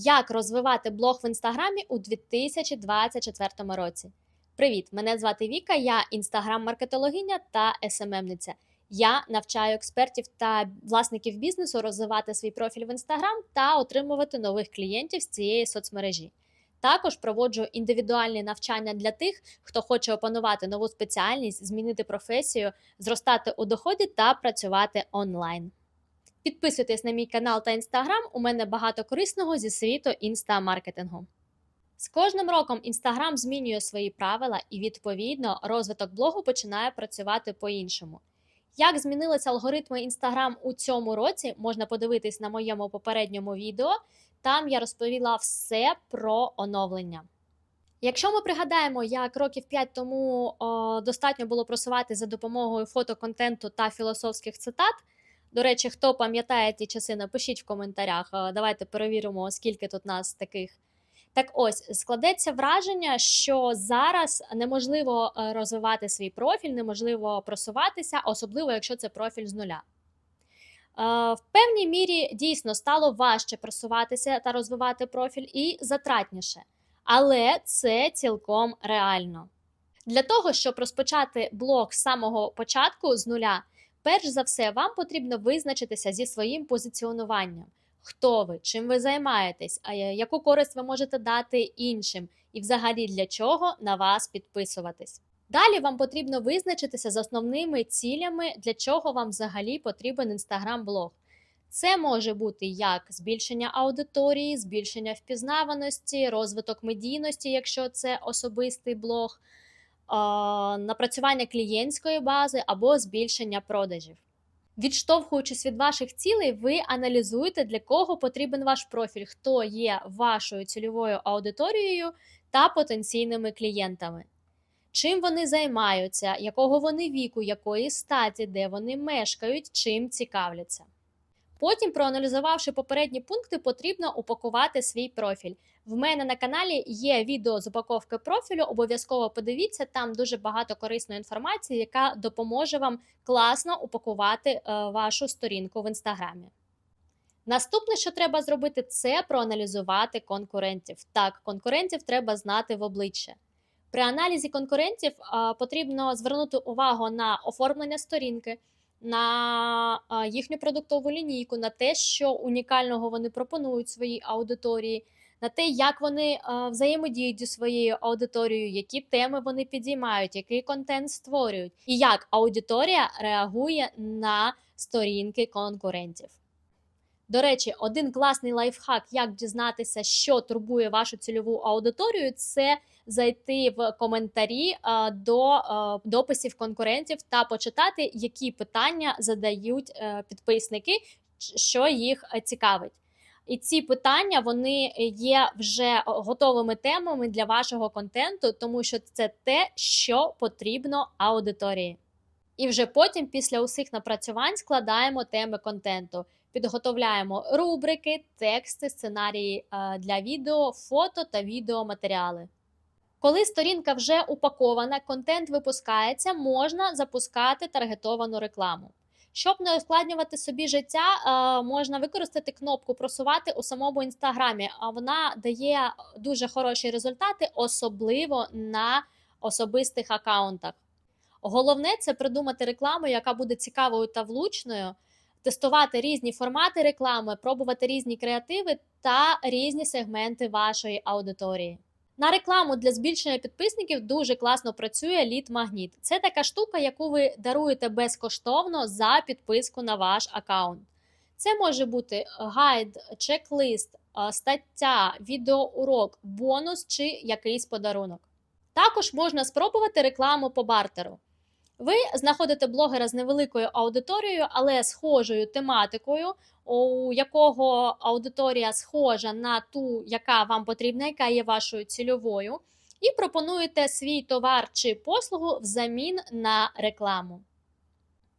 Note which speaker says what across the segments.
Speaker 1: Як розвивати блог в інстаграмі у 2024 році? Привіт! Мене звати Віка, я інстаграм-маркетологиня та СММниця. Я навчаю експертів та власників бізнесу розвивати свій профіль в інстаграм та отримувати нових клієнтів з цієї соцмережі. Також проводжу індивідуальні навчання для тих, хто хоче опанувати нову спеціальність, змінити професію, зростати у доході та працювати онлайн. Підписуйтесь на мій канал та інстаграм. У мене багато корисного зі світу інстамаркетингу. З кожним роком інстаграм змінює свої правила, і відповідно розвиток блогу починає працювати по-іншому. Як змінилися алгоритми інстаграм у цьому році, можна подивитись на моєму попередньому відео. Там я розповіла все про оновлення. Якщо ми пригадаємо, як років 5 тому о, достатньо було просувати за допомогою фотоконтенту та філософських цитат. До речі, хто пам'ятає ті часи, напишіть в коментарях. Е, Давайте перевіримо, скільки тут нас таких. Так ось складеться враження, що зараз неможливо е, розвивати свій профіль, неможливо просуватися, особливо якщо це профіль з нуля. Е, В певній мірі дійсно стало важче просуватися та розвивати профіль і затратніше. Але це цілком реально. Для того, щоб розпочати блог з самого початку з нуля, перш за все, вам потрібно визначитися зі своїм позиціонуванням. Хто ви, чим ви займаєтесь, а яку користь ви можете дати іншим, і взагалі для чого на вас підписуватись. Далі вам потрібно визначитися з основними цілями, для чого вам взагалі потрібен інстаграм-блог. Це може бути як збільшення аудиторії, збільшення впізнаваності, розвиток медійності, якщо це особистий блог, напрацювання клієнтської бази або збільшення продажів. Відштовхуючись від ваших цілей, ви аналізуєте, для кого потрібен ваш профіль, хто є вашою цільовою аудиторією та потенційними клієнтами. Чим вони займаються, якого вони віку, якої статі, де вони мешкають, чим цікавляться. Потім, проаналізувавши попередні пункти, потрібно упакувати свій профіль. В мене на каналі є відео з упаковки профілю. Обов'язково подивіться, там дуже багато корисної інформації, яка допоможе вам класно упакувати е, вашу сторінку в інстаграмі. Наступне, що треба зробити, це проаналізувати конкурентів. Так, конкурентів треба знати в обличчя. При аналізі конкурентів потрібно звернути увагу на оформлення сторінки, на їхню продуктову лінійку, на те, що унікального вони пропонують своїй аудиторії, на те, як вони взаємодіють зі своєю аудиторією, які теми вони підіймають, який контент створюють, і як аудиторія реагує на сторінки конкурентів. До речі, один класний лайфхак, як дізнатися, що турбує вашу цільову аудиторію, це зайти в коментарі до дописів конкурентів та почитати, які питання задають е, підписники, що їх е, цікавить. І ці питання вони є вже готовими темами для вашого контенту, тому що це те, що потрібно аудиторії. І вже потім, після усіх напрацювань, складаємо теми контенту. Підготовляємо рубрики, тексти, сценарії е, для відео, фото та відеоматеріали. Коли сторінка вже упакована, контент випускається, можна запускати таргетовану рекламу. Щоб не ускладнювати собі життя, е, можна використати кнопку просувати у самому інстаграмі, а вона дає дуже хороші результати, особливо на особистих аккаунтах. Головне це придумати рекламу, яка буде цікавою та влучною, тестувати різні формати реклами, пробувати різні креативи та різні сегменти вашої аудиторії. На рекламу для збільшення підписників дуже класно працює лід-магніт. Це така штука, яку ви даруєте безкоштовно за підписку на ваш аккаунт. Це може бути гайд, чек-лист, е, стаття, відеоурок, бонус чи якийсь подарунок. Також можна спробувати рекламу по бартеру. Ви знаходите блогера з невеликою аудиторією, але схожою тематикою, у якого аудиторія схожа на ту, яка вам потрібна, яка є вашою цільовою, і пропонуєте свій товар чи послугу взамін на рекламу.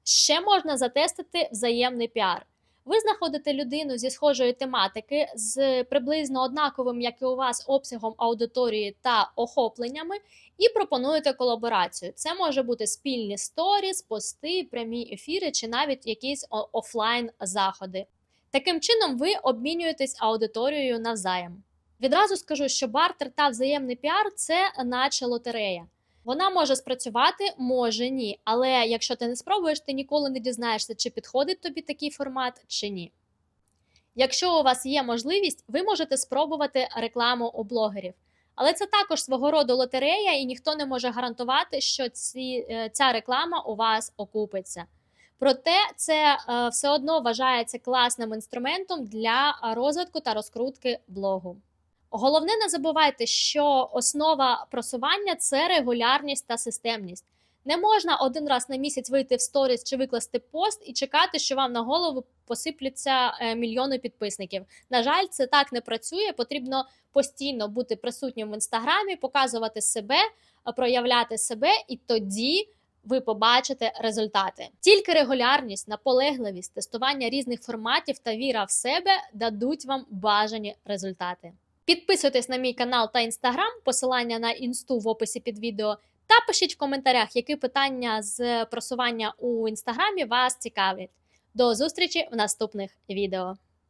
Speaker 1: Ще можна затестити взаємний піар. Ви знаходите людину зі схожої тематики, з приблизно однаковим, як і у вас, обсягом аудиторії та охопленнями, і пропонуєте колаборацію. Це може бути спільні сторіс, пости, прямі ефіри чи навіть якісь офлайн заходи. Таким чином, ви обмінюєтесь аудиторією навзаєм. Відразу скажу, що бартер та взаємний піар це наче лотерея. Вона може спрацювати, може ні. Але якщо ти не спробуєш, ти ніколи не дізнаєшся, чи підходить тобі такий формат, чи ні. Якщо у вас є можливість, ви можете спробувати рекламу у блогерів. Але це також свого роду лотерея, і ніхто не може гарантувати, що ці, е, ця реклама у вас окупиться. Проте це е, все одно вважається класним інструментом для е, розвитку та розкрутки блогу. Головне, не забувайте, що основа просування це регулярність та системність. Не можна один раз на місяць вийти в сторіс чи викласти пост і чекати, що вам на голову посипляться е, мільйони підписників. На жаль, це так не працює. Потрібно постійно бути присутнім в інстаграмі, показувати себе, е, проявляти себе, і тоді ви побачите результати. Тільки регулярність, наполегливість, тестування різних форматів та віра в себе дадуть вам бажані результати. Підписуйтесь на мій канал та інстаграм, посилання на інсту в описі під відео. Та пишіть в коментарях, які питання з просування у інстаграмі вас цікавлять. До зустрічі в наступних відео.